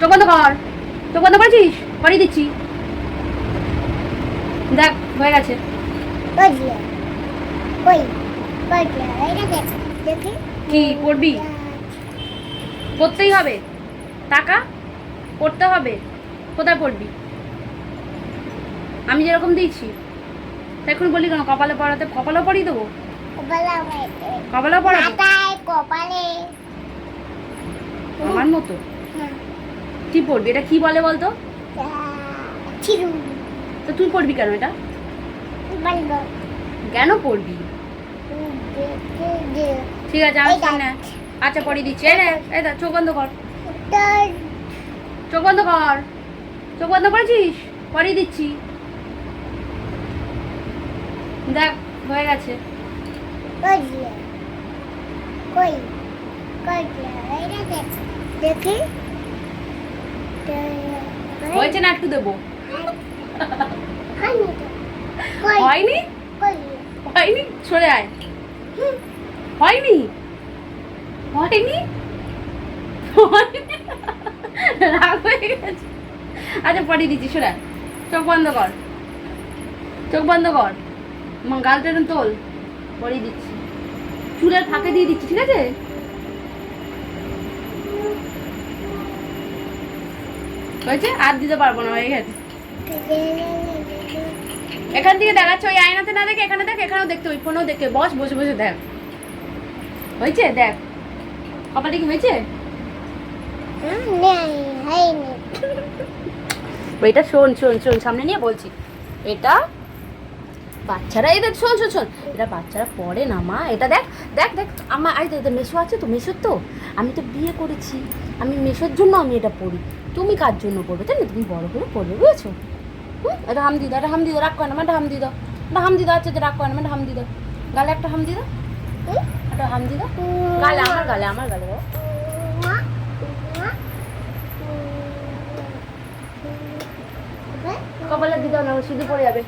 চোখ বন্ধ কর। চোখ বন্ধ করেছিস পরিয়ে দিচ্ছি। দেখ হয়ে গেছে। কি পড়বি? করতেই হবে। টাকা করতে হবে। কোথায় পড়বি? আমি যেরকম দিয়েছি এখন বলি কেন কপালে পড়াতে কপালেও পড়িয়ে দেবো? কপালে কপালেও পড়াবো? কপালে। আমার মতো। কি পড়বি এটা কি বলে বলতো তো তুই পড়বি কেন এটা কেন পড়বি ঠিক আছে আমি। সামনে আচ্ছা পড়িয়ে দিচ্ছি এই দেখ চোখ বন্ধ কর চোখ বন্ধ কর চোখ বন্ধ করেছিস পরিয়ে দিচ্ছি দেখ হয়ে হয়ে গেছে দেখি হয়েছে না একটু দেবো? হয়নি হয়নি? সরে আয়। হয়নি? হয়নি? রাগ হয়ে গেছে। আচ্ছা পড়িয়ে দিচ্ছি সরে। চোখ বন্ধ কর। চোখ বন্ধ কর। আমার গাল টেনে তোল। পরিয়ে দিচ্ছি। চুলের ফাঁকে দিয়ে দিচ্ছি ঠিক আছে? হয়েছে? আর দিতে পারব না হয়ে গেছে এখান থেকে দেখাচ্ছে ওই আয়নাতে না দেখে এখানে দেখ এখানেও দেখতে ওই ফোনেও দেখে বস বসে বসে দেখ। হয়েছে? দেখ। কপালটা কি হয়েছে? এটা শোন শোন শোন সামনে নিয়ে বলছি। এটা বাচ্চারা, এই দেখ, শোন শোন শোন। এটা বাচ্চারা পড়ে না, মা। এটা দেখ দেখ দেখ, আমার আই দেখ মেশো আছে তো? মেশোর তো? আমি তো বিয়ে করেছি। আমি মেশোর জন্য আমি এটা পড়ি। তুমি কার জন্য পড়বে? তাই না? তুমি বড় করে পড়বে, বুঝেছ? হুম? এটা হাম দিদা, এটা হাম দিদা, রাগ করে না একটা হাম দিদা। একটা হাম দিদা আছে যে রাগ করে না একটা হাম দিদা। গালে একটা হাম দিদা? একটা হাম দিদা? গালে, আমার গালে আমার গালে। কপালে দিদাও না শুধু পড়ে যাবে।